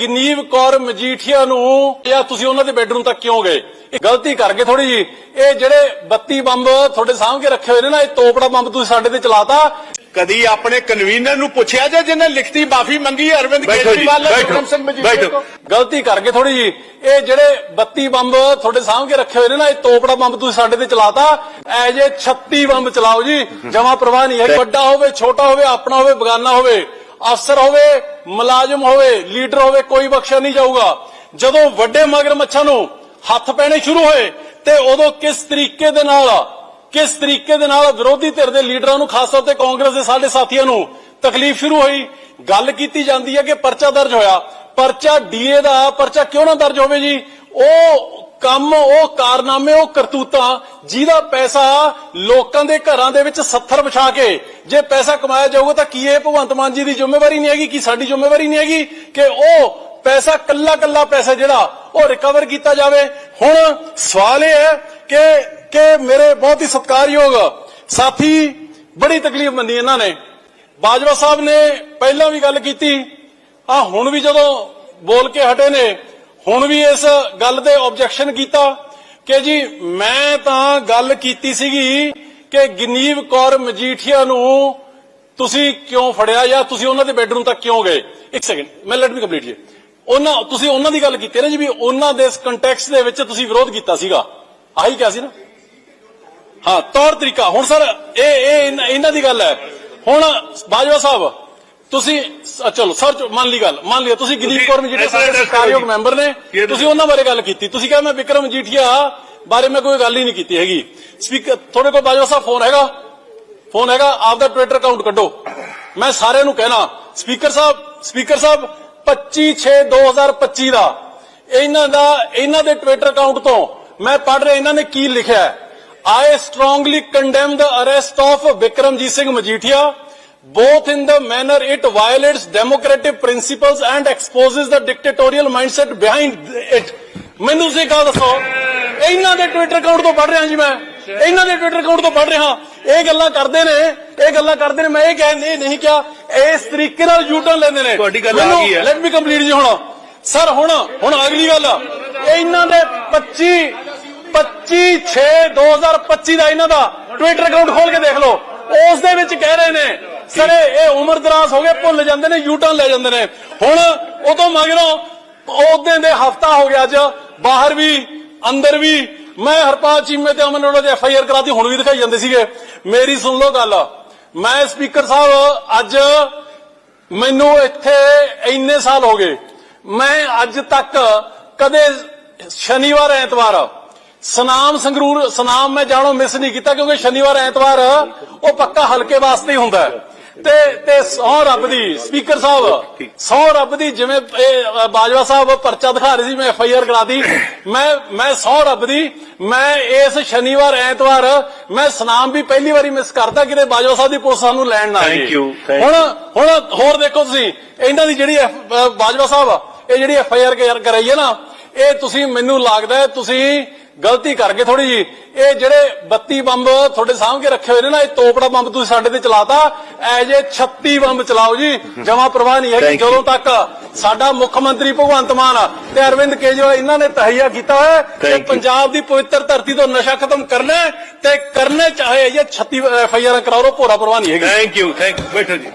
ਗਨੀਵ ਕੌਰ ਮਜੀਠੀਆ ਨੂੰ ਜਾਂ ਤੁਸੀਂ ਉਹਨਾਂ ਦੇ ਬੈਡਰੂਮ ਤੱਕ ਕਿਉਂ ਗਏ? ਇਹ ਗਲਤੀ ਕਰ ਗਏ ਥੋੜੀ ਜੀ ਇਹ ਜਿਹੜੇ 32 ਬੰਬ ਤੁਹਾਡੇ ਸਾਹਮਣੇ ਰੱਖੇ ਹੋਏ ਨੇ ਨਾ ਇਹ ਤੋਪੜਾ ਬੰਬ ਤੁਸੀਂ ਸਾਡੇ ਤੇ ਚਲਾਤਾ। ਕਦੀ ਆਪਣੇ ਕਨਵੀਨਰ ਨੂੰ ਪੁੱਛਿਆ ਜੇ ਜਿਹਨੇ ਲਿਖਤੀ ਮਾਫੀ ਮੰਗੀ ਅਰਵਿੰਦ ਕੇਜਰੀਵਾਲ ਨੇ ਬੈਠੋ, ਵਿਕਰਮ ਸਿੰਘ ਮਜੀਠੀਆ ਬੈਠੋ। ਤੋਂ ਗਲਤੀ ਕਰ ਗਏ ਥੋੜੀ ਜੀ ਇਹ ਜਿਹੜੇ 32 ਬੰਬ ਤੁਹਾਡੇ ਸਾਹਮਣੇ ਰੱਖੇ ਹੋਏ ਨੇ ਨਾ ਇਹ ਤੋਪੜਾ ਬੰਬ ਤੁਸੀਂ ਸਾਡੇ ਤੇ ਚਲਾਤਾ। ਐ ਜੇ 36 ਬੰਬ ਚਲਾਓ ਜੀ ਜਮਾ ਪ੍ਰਵਾਹ ਨਹੀਂ ਹੈ। ਵੱਡਾ ਹੋਵੇ ਛੋਟਾ ਹੋਵੇ ਆਪਣਾ ਹੋਵੇ ਬਗਾਨਾ ਹੋਵੇ। ਅਫਸਰ ਹੋਵੇ, ਮੁਲਾਜ਼ਮ ਹੋਵੇ, ਲੀਡਰ ਹੋਵੇ, ਕੋਈ ਬਖਸ਼ਿਆ ਨਹੀਂ ਜਾਊਗਾ। ਜਦੋਂ ਵੱਡੇ ਮਗਰਮੱਛਾਂ ਨੂੰ ਹੱਥ ਪੈਣੇ ਸ਼ੁਰੂ ਹੋਏ, ਤੇ ਉਦੋਂ ਕਿਸ ਤਰੀਕੇ ਦੇ ਨਾਲ, ਕਿਸ ਤਰੀਕੇ ਦੇ ਨਾਲ ਵਿਰੋਧੀ ਧਿਰ ਦੇ ਲੀਡਰਾਂ ਨੂੰ, ਖਾਸ ਤੌਰ ਤੇ ਕਾਂਗਰਸ ਦੇ ਸਾਡੇ ਸਾਥੀਆਂ ਨੂੰ ਤਕਲੀਫ ਸ਼ੁਰੂ ਹੋਈ। ਗੱਲ ਕੀਤੀ ਜਾਂਦੀ ਹੈ ਕਿ ਪਰਚਾ ਦਰਜ ਹੋਇਆ। ਪਰਚਾ ਡੀਏ ਦਾ ਪਰਚਾ ਕਿਉਂ ਨਾ ਦਰਜ ਹੋਵੇ ਜੀ? ਉਹ ਕੰਮ ਉਹ ਕਾਰਨਾਮੇ, ਉਹ ਕਰਤੂਤਾਂ ਜਿਹਦਾ ਪੈਸਾ ਲੋਕਾਂ ਦੇ ਘਰਾਂ ਦੇ ਵਿੱਚ ਸੱਥਰ ਵਿਛਾ ਕੇ ਜੇ ਪੈਸਾ ਕਮਾਇਆ ਜਾਊਗਾ ਤਾਂ ਕੀ ਇਹ ਭਗਵੰਤ ਮਾਨ ਜੀ ਦੀ ਜ਼ਿੰਮੇਵਾਰੀ ਨਹੀਂ ਹੈਗੀ, ਕੀ ਸਾਡੀ ਜ਼ਿੰਮੇਵਾਰੀ ਨਹੀਂ ਹੈਗੀ ਕਿ ਉਹ ਪੈਸਾ, ਕੱਲਾ ਕੱਲਾ ਪੈਸਾ ਜਿਹੜਾ ਉਹ ਰਿਕਵਰ ਕੀਤਾ ਜਾਵੇ? ਹੁਣ ਸਵਾਲ ਇਹ ਹੈ ਕਿ ਕਿ ਮੇਰੇ ਬਹੁਤ ਹੀ ਸਤਿਕਾਰਯੋਗ ਸਾਥੀ ਬੜੀ ਤਕਲੀਫ ਮੰਨੀ ਇਹਨਾਂ ਨੇ। ਬਾਜਵਾ ਸਾਹਿਬ ਨੇ ਪਹਿਲਾਂ ਵੀ ਗੱਲ ਕੀਤੀ ਆ ਹੁਣ ਵੀ ਜਦੋਂ ਬੋਲ ਕੇ ਹਟੇ ਨੇ ਹੁਣ ਵੀ ਇਸ ਗੱਲ ਤੇ ਆਬਜੈਕਸ਼ਨ ਕੀਤਾ ਕਿ ਜੀ ਮੈਂ ਤਾਂ ਗੱਲ ਕੀਤੀ ਸੀਗੀ ਕਿ ਗਨੀਵ ਕੌਰ ਮਜੀਠੀਆ ਨੂੰ ਤੁਸੀਂ ਕਿਉਂ ਫੜਿਆ ਜਾਂ ਤੁਸੀਂ ਉਹਨਾਂ ਦੇ ਬੈਡਰੂਮ ਤੱਕ ਕਿਉਂ ਗਏ? ਇੱਕ ਸੈਕਿੰਡ ਮੈਂ ਲੈਟ ਮੀ ਕੰਪਲੀਟ ਜੀ। ਉਹਨਾਂ, ਤੁਸੀਂ ਉਹਨਾਂ ਦੀ ਗੱਲ ਕੀਤੀ ਨਾ ਜੀ ਵੀ ਉਹਨਾਂ ਦੇ ਇਸ ਕੰਟੈਕਸਟ ਦੇ ਵਿੱਚ ਤੁਸੀਂ ਵਿਰੋਧ ਕੀਤਾ ਸੀਗਾ। ਆਹੀ ਕਿਹਾ ਸੀ ਨਾ? ਹਾਂ, ਤੌਰ ਤਰੀਕਾ। ਹੁਣ ਸਰ, ਇਹ ਇਹ ਇਹਨਾਂ ਦੀ ਗੱਲ ਹੈ। ਹੁਣ ਬਾਜਵਾ ਸਾਹਿਬ ਤੁਸੀਂ ਚਲੋ ਸਰ ਮੰਨ ਲਈ ਗੱਲ ਮੰਨ ਲਿਆ ਤੁਸੀਂ ਗਰੀਬ ਕੌਰ ਜਿਹੜੇ ਇਸ ਸਾਡੇ ਸਰਕਾਰਯੋਗ। ਮੈਂਬਰ ਨੇ ਤੁਸੀਂ ਉਹਨਾਂ ਬਾਰੇ ਗੱਲ ਕੀਤੀ। ਤੁਸੀਂ ਕਿਹਾ ਮੈਂ ਵਿਕਰਮ ਜੀਠੀਆ ਬਾਰੇ ਮੈਂ ਕੋਈ ਗੱਲ ਹੀ ਨਹੀਂ ਕੀਤੀ ਹੈਗੀ। ਸਪੀਕਰ ਤੁਹਾਡੇ ਕੋਲ ਬਾਜਵਾ ਸਾਹਿਬ ਫੋਨ ਹੈਗਾ? ਫੋਨ ਹੈਗਾ ਆਪਦਾ ਟਵਿੱਟਰ ਅਕਾਊਂਟ ਕੱਢੋ। ਮੈਂ ਸਾਰਿਆਂ ਨੂੰ ਕਹਿਣਾ ਸਪੀਕਰ ਸਾਹਿਬ ਸਪੀਕਰ ਸਾਹਿਬ 25 6 2025 ਦਾ ਇਹਨਾਂ ਦਾ ਇਹਨਾਂ ਦੇ ਟਵਿੱਟਰ ਅਕਾਊਂਟ ਤੋਂ ਮੈਂ ਪੜ੍ਹ ਰਿਹਾ ਇਹਨਾਂ ਨੇ ਕੀ ਲਿਖਿਆ I strongly condemn the arrest of Vikramjit Singh Majithia both in the manner it violates democratic principles and exposes the dictatorial mindset behind it. ਮੈਨੂੰ ਤੁਸੀਂ ਗੱਲ ਦੱਸੋ ਇਹਨਾਂ ਦੇ ਟਵਿੱਟਰ ਅਕਾਊਂਟ ਤੋਂ ਪੜ੍ਹ ਰਿਹਾ ਜੀ ਮੈਂ। ਇਹਨਾਂ ਦੇ ਟਵਿੱਟਰ ਅਕਾਊਂਟ ਤੋਂ ਪੜ੍ਹ ਰਿਹਾ। ਇਹ ਗੱਲਾਂ ਕਰਦੇ ਨੇ ਇਹ ਗੱਲਾਂ ਕਰਦੇ ਨੇ ਮੈਂ ਇਹ ਕਹਿ ਨਹੀਂ ਨਹੀਂ ਕਿਹਾ। ਇਸ ਤਰੀਕੇ ਨਾਲ ਯੂਟਰਨ ਲੈਂਦੇ ਨੇ। ਤੁਹਾਡੀ ਗੱਲ ਆ ਗਈ ਹੈ। ਲੈਟ ਮੀ ਕੰਪਲੀਟ ਜੀ ਹੁਣ। ਸਰ ਹੁਣ ਹੁਣ ਅਗਲੀ ਗੱਲ। ਇਹਨਾਂ ਦੇ 25 25 6 2025 ਦਾ ਇਹਨਾਂ ਦਾ ਟਵਿੱਟਰ ਅਕਾਊਂਟ ਖੋਲ ਕੇ ਦੇਖ ਲਓ। ਉਸ ਦੇ ਵਿੱਚ ਕਹਿ ਰਹੇ ਨੇ ਸਰ, ਇਹ ਉਮਰ ਦਰਾਜ਼ ਹੋ ਗਏ, ਭੁੱਲ ਜਾਂਦੇ ਨੇ, ਯੂਟਰਨ ਲੈ ਜਾਂਦੇ ਨੇ। ਹੁਣ ਉਦੋਂ ਮਗਰੋਂ ਉਹਦੇ ਦੇ ਹਫਤਾ ਹੋ ਗਿਆ ਅੱਜ, ਬਾਹਰ ਵੀ, ਅੰਦਰ ਵੀ, ਮੈਂ ਹਰਪਾਲ ਚੀਮੇ ਤੇ ਅਮਨ ਉਹਨਾਂ ਦੇ ਐਫ ਆਈ ਆਰ ਕਰਾਤੀ, ਹੁਣ ਵੀ ਦਿਖਾਈ ਜਾਂਦੇ ਸੀਗੇ। ਮੇਰੀ ਸੁਣ ਲਓ ਗੱਲ। ਮੈਂ ਸਪੀਕਰ ਸਾਹਿਬ, ਅੱਜ ਮੈਨੂੰ ਇੱਥੇ ਇੰਨੇ ਸਾਲ ਹੋ ਗਏ। ਮੈਂ ਅੱਜ ਤੱਕ ਕਦੇ ਸ਼ਨੀਵਾਰ, ਐਤਵਾਰ ਸਨਾਮ ਸੰਗਰੂਰ, ਸਨਾਮ ਮੈਂ ਜਾਣੋ, ਮਿਸ ਨਹੀਂ ਕੀਤਾ, ਕਿਉਂਕਿ ਸ਼ਨੀਵਾਰ, ਐਤਵਾਰ ਉਹ ਪੱਕਾ ਹਲਕੇ ਵਾਸਤੇ ਹੀ ਹੁੰਦਾ ਹੈ। ਤੇ ਤੇ ਸੌ ਰੱਬ ਦੀ ਸਪੀਕਰ ਸਾਹਿਬ ਸੌ ਰੱਬ ਦੀ ਜਿਵੇਂ ਬਾਜਵਾ ਸਾਹਿਬ ਪਰਚਾ ਦਿਖਾ ਰਹੇ ਸੀ ਮੈਂ ਐਫ ਆਈ ਆਰ ਕਰਾਤੀ ਮੈਂ ਮੈਂ ਸੌ ਰੱਬ ਦੀ ਮੈਂ ਇਸ ਸ਼ਨੀਵਾਰ ਐਤਵਾਰ ਮੈਂ ਸਨਾਮ ਵੀ ਪਹਿਲੀ ਵਾਰੀ ਮਿਸ ਕਰਤਾ ਕਿਤੇ ਬਾਜਵਾ ਸਾਹਿਬ ਦੀ ਪੁਲਿਸ ਸਾਨੂੰ ਲੈਣ ਨਾ thank ਹੁਣ ਹੁਣ ਹੋਰ ਦੇਖੋ ਤੁਸੀਂ ਇਹਨਾਂ ਦੀ ਜਿਹੜੀ ਬਾਜਵਾ ਸਾਹਿਬ ਇਹ ਜਿਹੜੀ ਐਫ ਆਈ ਆਰ ਕਰਾਈ ਹੈ ਨਾ ਇਹ ਤੁਸੀਂ ਮੈਨੂੰ ਲੱਗਦਾ ਤੁਸੀਂ ਗਲਤੀ ਕਰ ਗਏ ਥੋੜੀ ਜੀ ਇਹ ਜਿਹੜੇ 32 ਬੰਬ ਤੁਹਾਡੇ ਸਾਹਮਣੇ ਰੱਖੇ ਹੋਏ ਨੇ ਨਾ ਇਹ ਤੋਪੜਾ ਬੰਬ ਤੁਸੀਂ ਸਾਡੇ ਤੇ ਚਲਾਤਾ। ਐ ਜੇ 36 ਬੰਬ ਚਲਾਓ ਜੀ ਜਮਾ ਪ੍ਰਵਾਹ ਨਹੀਂ ਹੈ. ਜਦੋਂ ਤੱਕ ਸਾਡਾ ਮੁੱਖ ਮੰਤਰੀ ਭਗਵੰਤ ਮਾਨ ਤੇ ਅਰਵਿੰਦ ਕੇਜਰੀਵਾਲ ਇਹਨਾਂ ਨੇ ਤਹਈਆ ਕੀਤਾ ਹੋਇਆ ਹੈ ਕਿ. ਪੰਜਾਬ ਦੀ ਪਵਿੱਤਰ ਧਰਤੀ ਤੋਂ ਨਸ਼ਾ ਖਤਮ ਕਰਨਾ ਤੇ ਕਰਨੇ ਚਾਹੇ ਇਹ 36 ਐਫ ਆਈ ਆਰ ਕਰਾਓ ਭੋਰਾ ਪ੍ਰਵਾਹ ਨਹੀਂ ਹੈਗੀ। ਥੈਂਕ ਯੂ ਥੈਂਕ ਬੈਠੋ ਜੀ।